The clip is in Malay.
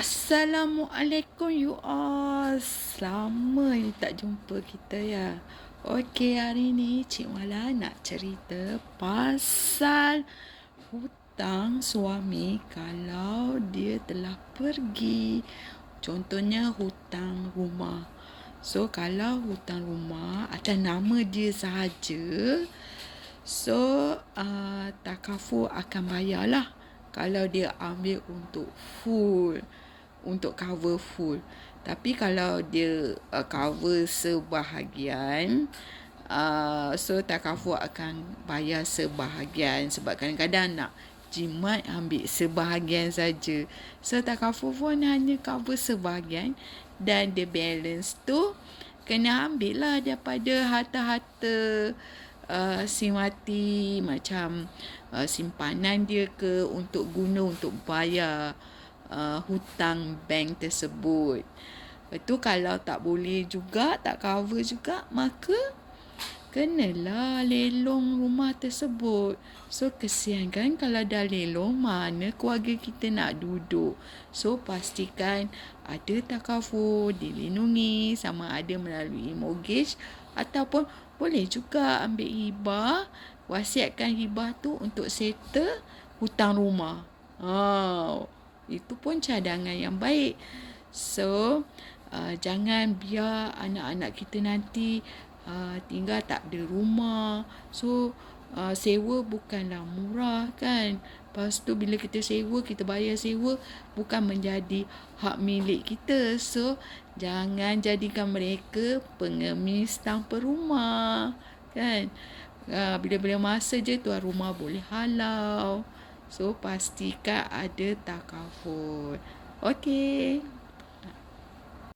Assalamualaikum you all. Lama you tak jumpa kita ya. Okey, hari ni Cik Mala nak cerita pasal hutang suami kalau dia telah pergi. Contohnya hutang rumah. So, kalau hutang rumah atas nama dia sahaja, so uh, takafu akan bayarlah kalau dia ambil untuk full untuk cover full. Tapi kalau dia uh, cover sebahagian, uh, so takafu akan bayar sebahagian sebab kadang-kadang nak jimat ambil sebahagian saja. So takafu pun hanya cover sebahagian dan the balance tu kena ambil lah daripada harta-harta uh, si mati macam uh, simpanan dia ke untuk guna untuk bayar uh, hutang bank tersebut. Itu kalau tak boleh juga, tak cover juga, maka kenalah lelong rumah tersebut. So kesian kan kalau dah lelong, mana keluarga kita nak duduk. So pastikan ada takaful, dilindungi sama ada melalui mortgage ataupun boleh juga ambil hibah, wasiatkan hibah tu untuk settle hutang rumah. Oh itu pun cadangan yang baik. So, uh, jangan biar anak-anak kita nanti uh, tinggal tak ada rumah. So, uh, sewa bukanlah murah kan. Lepas tu bila kita sewa, kita bayar sewa bukan menjadi hak milik kita. So, jangan jadikan mereka pengemis tanpa rumah. Kan? Uh, bila-bila masa je tuan rumah boleh halau. So pastikan ada takaful. Okey.